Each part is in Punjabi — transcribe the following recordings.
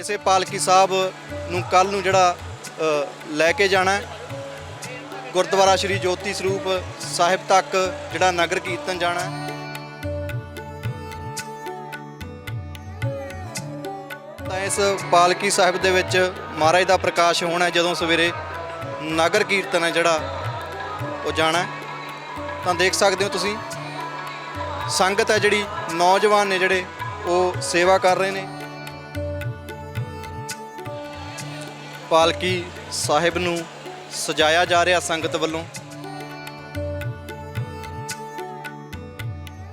ਕਿਸੇ ਪਾਲਕੀ ਸਾਹਿਬ ਨੂੰ ਕੱਲ ਨੂੰ ਜਿਹੜਾ ਲੈ ਕੇ ਜਾਣਾ ਗੁਰਦੁਆਰਾ ਸ਼੍ਰੀ ਜੋਤੀ ਸਰੂਪ ਸਾਹਿਬ ਤੱਕ ਜਿਹੜਾ ਨਗਰ ਕੀਰਤਨ ਜਾਣਾ ਹੈ। ਤਾਂ ਇਸ ਪਾਲਕੀ ਸਾਹਿਬ ਦੇ ਵਿੱਚ ਮਹਾਰਾਜ ਦਾ ਪ੍ਰਕਾਸ਼ ਹੋਣਾ ਜਦੋਂ ਸਵੇਰੇ ਨਗਰ ਕੀਰਤਨ ਹੈ ਜਿਹੜਾ, ਉਹ ਜਾਣਾ ਤਾਂ ਦੇਖ ਸਕਦੇ ਹੋ ਤੁਸੀਂ, ਸੰਗਤ ਹੈ ਜਿਹੜੀ, ਨੌਜਵਾਨ ਨੇ ਜਿਹੜੇ, ਉਹ ਸੇਵਾ ਕਰ ਰਹੇ ਨੇ। ਪਾਲਕੀ ਸਾਹਿਬ ਨੂੰ ਸਜਾਇਆ ਜਾ ਰਿਹਾ ਸੰਗਤ ਵੱਲੋਂ।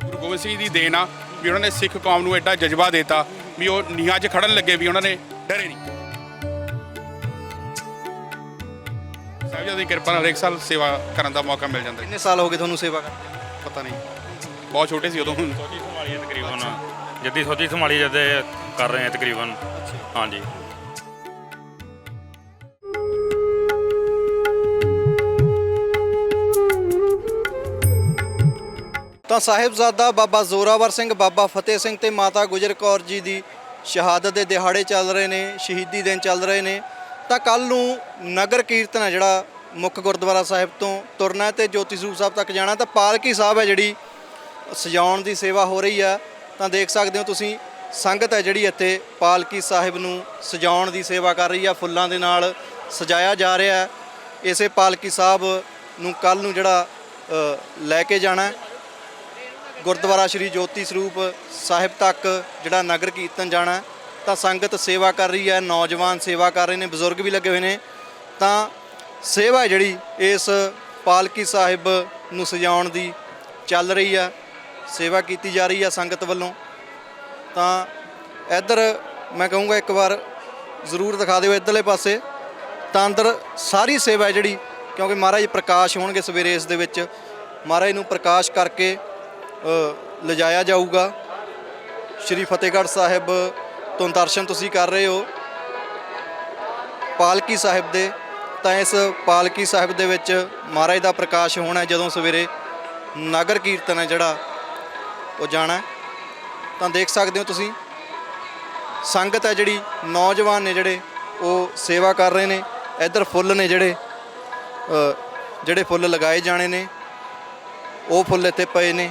ਗੁਰੂ ਗੋਬਿੰਦ ਸਿੰਘ ਦੀ ਦੇਣ ਆ ਵੀ ਉਹਨਾਂ ਨੇ ਸਿੱਖ ਕੌਮ ਨੂੰ ਐਡਾ ਜਜ਼ਬਾ ਦਿੱਤਾ ਵੀ ਉਹ ਨੀਹਾਂ 'ਚ ਖੜਨ ਲੱਗੇ ਵੀ ਉਹਨਾਂ ਨੇ ਡਰੇ ਨਹੀਂ। ਸਾਹਿਬਜ਼ਾਦੇ ਦੀ ਕਿਰਪਾ ਨਾਲ ਹਰੇਕ ਸਾਲ ਸੇਵਾ ਕਰਨ ਦਾ ਮੌਕਾ ਮਿਲ ਜਾਂਦਾ। ਕਿੰਨੇ ਸਾਲ ਹੋ ਗਏ ਤੁਹਾਨੂੰ ਸੇਵਾ ਕਰਦੇ ਪਤਾ ਨਹੀਂ। ਬਹੁਤ ਛੋਟੇ ਸੀ ਉਦੋਂ ਹੁਣ। ਸੋਚੀ ਸੰਭਾਲੀ ਹੈ ਤਕਰੀਬਨ। ਜੱਦੀ ਸੋਚੀ ਸੰਭਾਲੀ ਜਦੇ ਕਰ ਰਹੇ ਹਾਂ ਤਕਰੀਬਨ। ਹਾਂਜੀ। ਤਾਂ ਸਾਹਿਬਜ਼ਾਦਾ ਬਾਬਾ ਜ਼ੋਰਾਵਰ ਸਿੰਘ, ਬਾਬਾ ਫਤਿਹ ਸਿੰਘ ਤੇ ਮਾਤਾ ਗੁਜਰ ਕੌਰ ਜੀ ਦੀ ਸ਼ਹਾਦਤ ਦੇ ਦਿਹਾੜੇ ਚੱਲ ਰਹੇ ਨੇ, ਸ਼ਹੀਦੀ ਦਿਨ ਚੱਲ ਰਹੇ ਨੇ। ਤਾਂ ਕੱਲ ਨੂੰ ਨਗਰ ਕੀਰਤਨ ਹੈ ਜਿਹੜਾ ਮੁੱਖ ਗੁਰਦੁਆਰਾ ਸਾਹਿਬ ਤੋਂ ਤੁਰਨਾ ਹੈ ਤੇ ਜੋਤੀ ਸਰੂਪ ਸਾਹਿਬ ਤੱਕ ਜਾਣਾ ਤਾਂ ਪਾਲਕੀ ਸਾਹਿਬ ਹੈ ਜਿਹੜੀ ਸਜਾਉਣ ਦੀ ਸੇਵਾ ਹੋ ਰਹੀ ਆ ਤਾਂ ਦੇਖ ਸਕਦੇ ਹੋ ਤੁਸੀਂ, ਸੰਗਤ ਹੈ ਜਿਹੜੀ ਇੱਥੇ ਪਾਲਕੀ ਸਾਹਿਬ ਨੂੰ ਸਜਾਉਣ ਦੀ ਸੇਵਾ ਕਰ ਰਹੀ ਆ ਫੁੱਲਾਂ ਦੇ ਨਾਲ ਸਜਾਇਆ ਜਾ ਰਿਹਾ ਇਸੇ ਪਾਲਕੀ ਸਾਹਿਬ ਨੂੰ ਕੱਲ ਨੂੰ ਜਿਹੜਾ ਲੈ ਕੇ ਜਾਣਾ ਗੁਰਦੁਆਰਾ ਸ਼੍ਰੀ ਜੋਤੀ ਸਰੂਪ ਸਾਹਿਬ ਤੱਕ ਜਿਹੜਾ ਨਗਰ ਕੀਰਤਨ ਜਾਣਾ ਤਾਂ ਸੰਗਤ ਸੇਵਾ ਕਰ ਰਹੀ ਹੈ, ਨੌਜਵਾਨ ਸੇਵਾ ਕਰ ਰਹੇ ਨੇ, ਬਜ਼ੁਰਗ ਵੀ ਲੱਗੇ ਹੋਏ ਨੇ। ਤਾਂ ਸੇਵਾ ਜਿਹੜੀ ਇਸ ਪਾਲਕੀ ਸਾਹਿਬ ਨੂੰ ਸਜਾਉਣ ਦੀ ਚੱਲ ਰਹੀ ਆ ਸੇਵਾ ਕੀਤੀ ਜਾ ਰਹੀ ਆ ਸੰਗਤ ਵੱਲੋਂ। ਤਾਂ ਇੱਧਰ ਮੈਂ ਕਹੂੰਗਾ ਇੱਕ ਵਾਰ ਜ਼ਰੂਰ ਦਿਖਾ ਦਿਓ ਇੱਧਰਲੇ ਪਾਸੇ। ਤਾਂ ਅੰਦਰ ਸਾਰੀ ਸੇਵਾ ਜਿਹੜੀ, ਕਿਉਂਕਿ ਮਹਾਰਾਜ ਪ੍ਰਕਾਸ਼ ਹੋਣਗੇ ਸਵੇਰੇ ਇਸ ਦੇ ਵਿੱਚ। ਮਹਾਰਾਜ ਨੂੰ ਪ੍ਰਕਾਸ਼ ਕਰਕੇ ਲਿਜਾਇਆ ਜਾਊਗਾ। ਸ਼੍ਰੀ ਫਤਿਹਗੜ੍ਹ ਸਾਹਿਬ ਤੋਂ ਦਰਸ਼ਨ ਤੁਸੀਂ ਕਰ ਰਹੇ ਹੋ। ਪਾਲਕੀ ਸਾਹਿਬ ਦੇ, ਤਾਂ ਇਸ ਪਾਲਕੀ ਸਾਹਿਬ ਦੇ ਵਿੱਚ ਮਹਾਰਾਜ ਦਾ ਪ੍ਰਕਾਸ਼ ਹੋਣਾ ਜਦੋਂ ਸਵੇਰੇ ਨਗਰ ਕੀਰਤਨ ਹੈ ਜਿਹੜਾ, ਉਹ ਜਾਣਾ ਤਾਂ ਦੇਖ ਸਕਦੇ ਹੋ ਤੁਸੀਂ, ਸੰਗਤ ਹੈ ਜਿਹੜੀ, ਨੌਜਵਾਨ ਨੇ ਜਿਹੜੇ, ਉਹ ਸੇਵਾ ਕਰ ਰਹੇ ਨੇ। ਇੱਧਰ ਫੁੱਲ ਨੇ ਜਿਹੜੇ ਜਿਹੜੇ ਫੁੱਲ ਲਗਾਏ ਜਾਣੇ ਨੇ, ਉਹ ਫੁੱਲ ਇੱਥੇ ਪਏ ਨੇ।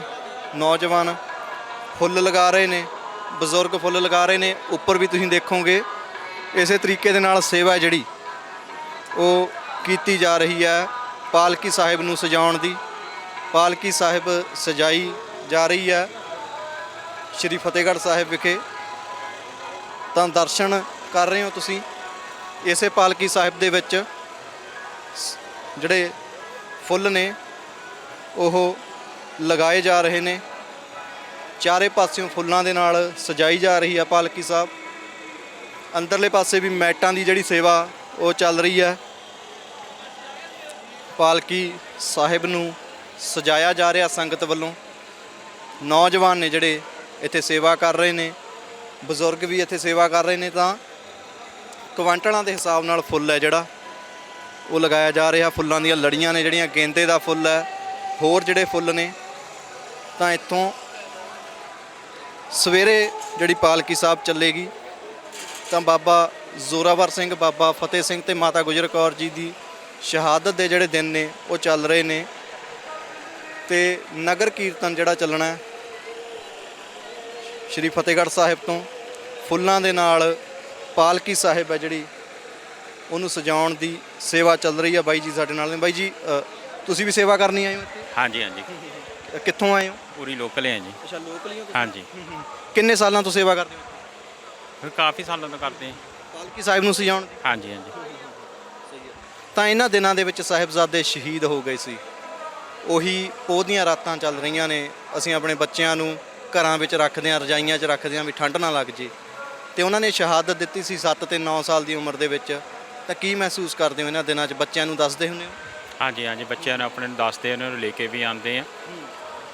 ਨੌਜਵਾਨ ਫੁੱਲ ਲਗਾ ਰਹੇ ਨੇ, ਬਜ਼ੁਰਗ ਫੁੱਲ ਲਗਾ ਰਹੇ ਨੇ, ਉੱਪਰ ਵੀ ਤੁਸੀਂ ਦੇਖੋਗੇ, ਇਸੇ ਤਰੀਕੇ ਦੇ ਨਾਲ ਸੇਵਾ ਜਿਹੜੀ, ਉਹ ਕੀਤੀ ਜਾ ਰਹੀ ਹੈ ਪਾਲਕੀ ਸਾਹਿਬ ਨੂੰ ਸਜਾਉਣ ਦੀ, ਪਾਲਕੀ ਸਾਹਿਬ ਸਜਾਈ ਜਾ ਰਹੀ ਹੈ, ਸ਼੍ਰੀ ਫਤਿਹਗੜ੍ਹ ਸਾਹਿਬ ਵਿਖੇ। ਤਾਂ ਦਰਸ਼ਨ ਕਰ ਰਹੇ ਹੋ ਤੁਸੀਂ, ਇਸੇ ਪਾਲਕੀ ਸਾਹਿਬ ਦੇ ਵਿੱਚ ਜਿਹੜੇ ਫੁੱਲ ਨੇ, ਉਹ ਲਗਾਏ ਜਾ ਰਹੇ ਨੇ। ਚਾਰੇ ਪਾਸਿਓਂ ਫੁੱਲਾਂ ਦੇ ਨਾਲ ਸਜਾਈ ਜਾ ਰਹੀ ਹੈ ਪਾਲਕੀ ਸਾਹਿਬ। ਅੰਦਰਲੇ ਪਾਸੇ ਵੀ ਮੈਟਾਂ ਦੀ ਜਿਹੜੀ ਸੇਵਾ ਉਹ ਚੱਲ ਰਹੀ ਹੈ। ਪਾਲਕੀ ਸਾਹਿਬ ਨੂੰ ਸਜਾਇਆ ਜਾ ਰਿਹਾ ਸੰਗਤ ਵੱਲੋਂ। ਨੌਜਵਾਨ ਨੇ ਜਿਹੜੇ ਇੱਥੇ ਸੇਵਾ ਕਰ ਰਹੇ ਨੇ। ਬਜ਼ੁਰਗ ਵੀ ਇੱਥੇ ਸੇਵਾ ਕਰ ਰਹੇ ਨੇ ਤਾਂ ਕੁਆਂਟਲਾਂ ਦੇ ਹਿਸਾਬ ਨਾਲ ਫੁੱਲ ਹੈ ਜਿਹੜਾ। ਉਹ ਲਗਾਇਆ ਜਾ ਰਿਹਾ। ਫੁੱਲਾਂ ਦੀਆਂ ਲੜੀਆਂ ਨੇ ਜਿਹੜੀਆਂ, ਗੇਂਦੇ ਦਾ ਫੁੱਲ ਹੈ। ਹੋਰ ਜਿਹੜੇ ਫੁੱਲ ਨੇ ਤਾਂ ਇੱਥੋਂ ਸਵੇਰੇ ਜਿਹੜੀ ਪਾਲਕੀ ਸਾਹਿਬ ਚੱਲੇਗੀ ਤਾਂ ਬਾਬਾ ਜ਼ੋਰਾਵਰ ਸਿੰਘ ਬਾਬਾ ਫਤਿਹ ਸਿੰਘ ਤੇ ਮਾਤਾ ਗੁਜਰ ਕੌਰ ਜੀ ਦੀ ਸ਼ਹਾਦਤ ਦੇ ਜਿਹੜੇ ਦਿਨ ਨੇ ਉਹ ਚੱਲ ਰਹੇ ਨੇ। ਤੇ ਨਗਰ ਕੀਰਤਨ ਜਿਹੜਾ ਚੱਲਣਾ ਹੈ ਸ਼੍ਰੀ ਫਤਿਹਗੜ੍ਹ ਸਾਹਿਬ ਤੋਂ ਫੁੱਲਾਂ ਦੇ ਨਾਲ ਪਾਲਕੀ ਸਾਹਿਬ ਹੈ ਜਿਹੜੀ ਉਹਨੂੰ ਸਜਾਉਣ ਦੀ ਸੇਵਾ ਚੱਲ ਰਹੀ ਹੈ ਬਾਈ ਜੀ ਸਾਡੇ ਨਾਲ ਨੇ। ਬਾਈ ਜੀ ਅ, ਤੁਸੀਂ ਵੀ ਸੇਵਾ ਕਰਨੀ ਆਏ ਹੋ ਹਾਂਜੀ ਹਾਂਜੀ। ਕਿੱਥੋਂ ਆਏ ਹੋ? ਪੂਰੀ ਲੋਕਲ ਹੈ ਜੀ। ਅੱਛਾ ਲੋਕਲ ਹੀ ਹੋ ਹਾਂਜੀ। ਕਿੰਨੇ ਸਾਲਾਂ ਤੋਂ ਸੇਵਾ ਕਰਦੇ ਹੋ ਫਿਰ ਕਾਫੀ ਸਾਲਾਂ ਤੋਂ ਕਰਦੇ ਹਾਂ। ਪਾਲਕੀ ਸਾਹਿਬ ਨੂੰ ਸਜਾਉਣ ਦੀ? ਹਾਂਜੀ ਹਾਂਜੀ। ਤਾਂ ਇਹਨਾਂ ਦਿਨਾਂ ਦੇ ਵਿੱਚ ਸਾਹਿਬਜ਼ਾਦੇ ਸ਼ਹੀਦ ਹੋ ਗਏ ਸੀ। ਉਹੀ ਪੋਹ ਦੀਆਂ ਰਾਤਾਂ ਚੱਲ ਰਹੀਆਂ ਨੇ। ਅਸੀਂ ਆਪਣੇ ਬੱਚਿਆਂ ਨੂੰ ਘਰਾਂ ਵਿੱਚ ਰੱਖਦੇ ਹਾਂ ਰਜਾਈਆਂ 'ਚ ਰੱਖਦੇ ਹਾਂ ਵੀ ਠੰਡ ਨਾ ਲੱਗ ਜੇ। ਤੇ ਉਹਨਾਂ ਨੇ ਸ਼ਹਾਦਤ ਦਿੱਤੀ ਸੀ 7 ਤੇ 9 ਸਾਲ ਦੀ ਉਮਰ ਦੇ ਵਿੱਚ। ਤਾਂ ਕੀ ਮਹਿਸੂਸ ਕਰਦੇ ਹੋ ਇਹਨਾਂ ਦਿਨਾਂ 'ਚ? ਬੱਚਿਆਂ ਨੂੰ ਦੱਸਦੇ ਹੁੰਦੇ ਹੋ? ਹਾਂਜੀ ਹਾਂਜੀ। ਬੱਚਿਆਂ ਨੂੰ ਆਪਣੇ ਨੂੰ ਦੱਸਦੇ ਉਹਨਾਂ ਨੂੰ ਲੈ ਕੇ ਵੀ ਆਉਂਦੇ ਆ।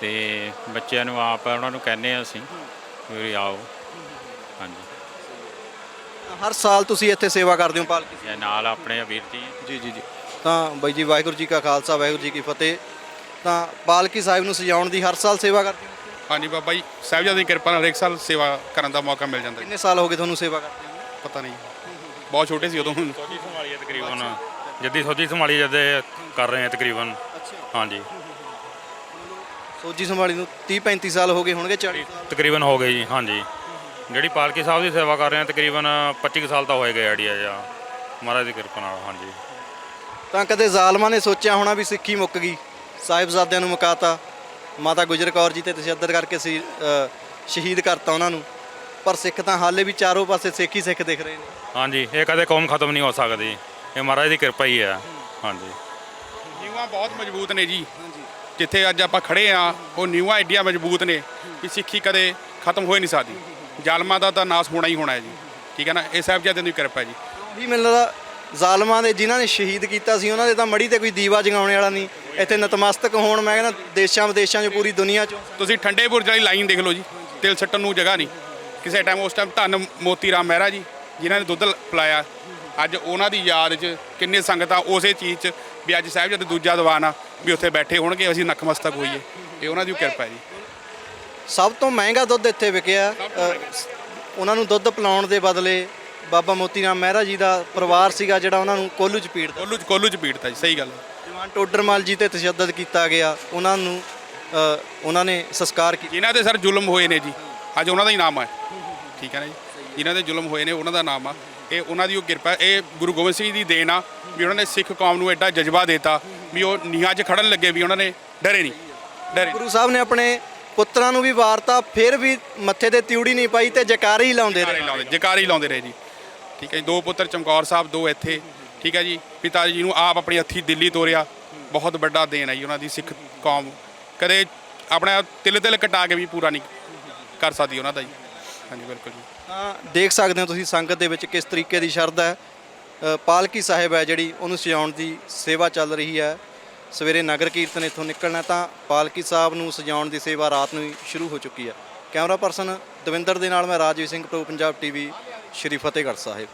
ਤੇ ਬੱਚਿਆਂ ਨੂੰ ਆਪ ਉਹਨਾਂ ਨੂੰ ਕਹਿੰਦੇ ਆ ਅਸੀਂ ਵੀ ਆਓ। ਹਾਂਜੀ। ਹਰ ਸਾਲ ਤੁਸੀਂ ਇੱਥੇ ਸੇਵਾ ਕਰਦੇ ਹੋ ਪਾਲਕੀ ਇਹ ਨਾਲ ਆਪਣੇ ਵੀਰ ਜੀ। ਜੀ ਜੀ ਜੀ। ਤਾਂ ਬਾਈ ਜੀ ਵਾਹਿਗੁਰੂ ਜੀ ਕਾ ਖਾਲਸਾ ਵਾਹਿਗੁਰੂ ਜੀ ਕੀ ਫਤਿਹ। ਤਾਂ ਪਾਲਕੀ ਸਾਹਿਬ ਨੂੰ ਸਜਾਉਣ ਦੀ ਹਰ ਸਾਲ ਸੇਵਾ ਕਰਦੇ ਹੋ? ਹਾਂਜੀ ਬਾਬਾ ਜੀ ਸਾਹਿਬਜ਼ਾਦੇ ਦੀ ਕਿਰਪਾ ਨਾਲ ਹਰੇਕ ਸਾਲ ਸੇਵਾ ਕਰਨ ਦਾ ਮੌਕਾ ਮਿਲ ਜਾਂਦਾ ਜੀ। ਕਿੰਨੇ ਸਾਲ ਹੋ ਗਏ ਤੁਹਾਨੂੰ ਸੇਵਾ ਕਰਦੇ ਹੋ ਪਤਾ ਨਹੀਂ ਬਹੁਤ ਛੋਟੇ ਸੀ ਉਦੋਂ। ਸੋਜੀ ਸੰਭਾਲੀ ਹੈ ਤਕਰੀਬਨ। ਜੱਦੀ ਸੋਜੀ ਸੰਭਾਲੀ ਜਦੇ ਕਰ ਰਹੇ ਹਾਂ ਤਕਰੀਬਨ। ਹਾਂਜੀ। ਸੋਜੀ ਸੰਭਾਲੀ ਨੂੰ 30 35 ਸਾਲ ਹੋ ਗਏ ਹੋਣਗੇ 40 ਸਾਲ ਤਕਰੀਬਨ ਹੋ ਗਏ ਜੀ ਹਾਂਜੀ। ਜਿਹੜੀ ਪਾਲਕੀ ਸਾਹਿਬ ਦੀ ਸੇਵਾ ਕਰ ਰਹੇ ਹਾਂ ਤਕਰੀਬਨ 25 ਕੁ ਸਾਲ ਤਾਂ ਹੋਏ ਗਏ ਆਈਡੀਆ ਜਾਂ ਮਹਾਰਾਜ ਦੀ ਕਿਰਪਾ ਨਾਲ ਹਾਂਜੀ। ਤਾਂ ਕਦੇ ਜ਼ਾਲਮਾਂ ਨੇ ਸੋਚਿਆ ਹੋਣਾ ਵੀ ਸਿੱਖੀ ਮੁੱਕ ਗਈ ਸਾਹਿਬਜ਼ਾਦਿਆਂ ਨੂੰ ਮੁਕਾਤਾ ਮਾਤਾ ਗੁਜਰ ਕੌਰ ਜੀ ਤੇ ਤਸ਼ੱਦਦ ਕਰਕੇ ਸੀ ਸ਼ਹੀਦ ਕਰਤਾ ਉਹਨਾਂ ਨੂੰ। ਪਰ ਸਿੱਖ ਤਾਂ ਹਾਲੇ ਵੀ ਚਾਰੋਂ ਪਾਸੇ ਸਿੱਖ ਹੀ ਸਿੱਖ ਦਿਖ ਰਹੇ ਨੇ। ਹਾਂਜੀ ਇਹ ਕਦੇ ਕੌਮ ਖਤਮ ਨਹੀਂ ਹੋ ਸਕਦੀ। ਇਹ ਮਹਾਰਾਜ ਦੀ ਕਿਰਪਾ ਹੀ ਹੈ ਹਾਂਜੀ। ਨਿਊਆਂ ਬਹੁਤ ਮਜ਼ਬੂਤ ਨੇ ਜੀ। ਜਿੱਥੇ ਅੱਜ ਆਪਾਂ ਖੜੇ ਆ ਉਹ ਨਿਊਆਂ ਐਡੀਆਂ ਮਜ਼ਬੂਤ ਨੇ ਕਿ ਸਿੱਖੀ ਕਦੇ ਖਤਮ ਹੋ ਹੀ ਨਹੀਂ ਸਕਦੀ। ਜ਼ਾਲਮਾਂ ਦਾ ਤਾਂ ਨਾਸ ਹੋਣਾ ਹੀ ਹੋਣਾ ਹੈ ਜੀ। ਠੀਕ ਹੈ ਨਾ? ਇਹ ਸਾਹਿਬਜ਼ਾਦਿਆਂ ਦੀ ਕਿਰਪਾ ਜੀ। ਵੀ ਮੈਨੂੰ ਲੱਗਦਾ ਜ਼ਾਲਮਾਂ ਦੇ ਜਿਨ੍ਹਾਂ ਨੇ ਸ਼ਹੀਦ ਕੀਤਾ ਸੀ ਉਹਨਾਂ ਦੇ ਤਾਂ ਮੜੀ ਤੇ ਕੋਈ ਦੀਵਾ ਜਗਾਉਣ ਵਾਲਾ ਨਹੀਂ। ਇੱਥੇ ਨਤਮਸਤਕ ਹੋਣ ਮੈਂ ਕਹਿੰਦਾ ਦੇਸ਼ਾਂ ਵਿਦੇਸ਼ਾਂ 'ਚ ਪੂਰੀ ਦੁਨੀਆ 'ਚ। ਤੁਸੀਂ ਠੰਡੇ ਬੁਰਜ ਵਾਲੀ ਲਾਈਨ ਦੇਖ ਲਓ ਜੀ ਤਿਲ ਸੱਟਣ ਨੂੰ ਜਗ੍ਹਾ ਨਹੀਂ। ਕਿਸੇ ਟਾਈਮ ਉਸ ਟਾਈਮ ਧੰਨ ਮੋਤੀ ਰਾਮ ਮਹਿਰਾ ਜੀ ਜਿਨ੍ਹਾਂ ਨੇ ਦੁੱਧ ਪਿਲਾਇਆ। ਅੱਜ ਉਹਨਾਂ ਦੀ ਯਾਦ 'ਚ ਕਿੰਨੇ ਸੰਗਤਾਂ ਉਸੇ ਚੀਜ਼ 'ਚ ਵੀ ਅੱਜ ਸਾਹਿਬ ਜਦ ਦੂਜਾ ਦੀਵਾਨ ਆ ਵੀ ਉੱਥੇ ਬੈਠੇ ਹੋਣਗੇ ਅਸੀਂ ਨਖਮਸਤਕ ਹੋਈਏ। ਇਹ ਉਹਨਾਂ ਦੀ ਕਿਰਪਾ ਹੈ ਜੀ। ਸਭ ਤੋਂ ਮਹਿੰਗਾ ਦੁੱਧ ਇੱਥੇ ਵਿਕਿਆ। ਉਹਨਾਂ ਨੂੰ ਦੁੱਧ ਪਿਲਾਉਣ ਦੇ ਬਦਲੇ ਬਾਬਾ ਮੋਤੀ ਰਾਮ ਮਹਿਰਾ ਜੀ ਦਾ ਪਰਿਵਾਰ ਸੀਗਾ ਜਿਹੜਾ ਉਹਨਾਂ ਨੂੰ ਕੋਲੂ 'ਚ ਪੀੜਦਾ। ਕੋਲੂ 'ਚ ਕੋਲੂ 'ਚ ਪੀੜਤਾ ਜੀ ਸਹੀ ਗੱਲ ਹੈ। ਜਵਾਨ ਟੋਡਰਮਲ ਜੀ ਤੇ ਤਸ਼ੱਦਦ ਕੀਤਾ ਗਿਆ। ਉਹਨਾਂ ਨੂੰ ਉਹਨਾਂ ਨੇ ਸੰਸਕਾਰ ਕੀਤਾ। ਜਿਨ੍ਹਾਂ ਦੇ ਸਰ ਜ਼ੁਲਮ ਹੋਏ ਨੇ ਜੀ ਅੱਜ ਉਹਨਾਂ ਦਾ ਹੀ ਨਾਮ ਹੈ। ਠੀਕ ਹੈ ਨਾ ਜੀ? ਜਿਨ੍ਹਾਂ ਦੇ ਜ਼ੁਲਮ ਹੋਏ ਨੇ ਉਹਨਾਂ ਦਾ ਨਾਮ ਆ। ਇਹ ਉਹਨਾਂ ਦੀ ਉਹ ਕਿਰਪਾ। ਇਹ ਗੁਰੂ ਗੋਬਿੰਦ ਸਿੰਘ ਦੀ ਦੇਣ ਆ। ਵੀ ਉਹਨਾਂ ਨੇ ਸਿੱਖ ਕੌਮ ਨੂੰ ਐਡਾ ਜਜ਼ਬਾ ਦਿੱਤਾ ਵੀ ਉਹ ਨੀਹਾਂ 'ਚ ਖੜਨ ਲੱਗੇ ਵੀ ਉਹਨਾਂ ਨੇ ਡਰੇ ਨਹੀਂ ਡਰੇ ਨਹੀਂ। ਗੁਰੂ ਸਾਹਿਬ ਨੇ ਆਪਣੇ ਪੁੱਤਰਾਂ ਨੂੰ ਵੀ ਵਾਰਤਾ ਫਿਰ ਵੀ ਮੱਥੇ ਤੇ ਤਿਉੜੀ ਨਹੀਂ ਪਾਈ ਤੇ ਜਕਾਰੇ ਹੀ ਲਾਉਂਦੇ ਜਕਾਰੇ ਰਹੇ। ਲਾਉਂਦੇ ਜਕਾਰੇ ਹੀ ਲਾਉਂਦੇ ਰਹੇ ਜੀ। ਠੀਕ ਹੈ ਜੀ ਦੋ ਪੁੱਤਰ ਚਮਕੌਰ ਸਾਹਿਬ ਦੋ ਇੱਥੇ। ਠੀਕ ਹੈ ਜੀ ਪਿਤਾ ਜੀ ਨੂੰ ਆਪ ਆਪਣੀ ਹੱਥੀ ਦਿੱਲੀ ਤੋਰਿਆ। ਬਹੁਤ ਵੱਡਾ ਦੇਣ ਹੈ ਜੀ ਉਹਨਾਂ ਦੀ ਸਿੱਖ ਕੌਮ। ਕਦੇ ਆਪਣਾ ਤਿਲ ਤਿਲ ਕਟਾ ਕੇ ਵੀ ਪੂਰਾ ਨਹੀਂ ਕਰ ਸਕਦੀ ਉਹਨਾਂ ਦਾ ਜੀ। ਹਾਂਜੀ ਬਿਲਕੁਲ ਜੀ। ਤਾਂ ਦੇਖ ਸਕਦੇ ਹੋ ਤੁਸੀਂ ਸੰਗਤ ਦੇ ਵਿੱਚ ਕਿਸ ਤਰੀਕੇ ਦੀ ਸ਼ਰਧਾ ਹੈ। ਪਾਲਕੀ ਸਾਹਿਬ ਹੈ ਜਿਹੜੀ, ਉਹਨੂੰ ਸਜਾਉਣ ਦੀ ਸੇਵਾ ਚੱਲ ਰਹੀ ਹੈ। ਸਵੇਰੇ ਨਗਰ ਕੀਰਤਨ ਇੱਥੋਂ ਨਿਕਲਣਾ ਤਾਂ ਪਾਲਕੀ ਸਾਹਿਬ ਨੂੰ ਸਜਾਉਣ ਦੀ ਸੇਵਾ ਰਾਤ ਨੂੰ ਹੀ ਸ਼ੁਰੂ ਹੋ ਚੁੱਕੀ ਹੈ। ਕੈਮਰਾ ਪਰਸਨ ਦਵਿੰਦਰ ਦੇ ਨਾਲ ਮੈਂ ਰਾਜਵੀਰ ਸਿੰਘ ਪ੍ਰੋ ਪੰਜਾਬ ਟੀਵੀ, ਸ਼੍ਰੀ ਫਤਿਹਗੜ੍ਹ ਸਾਹਿਬ।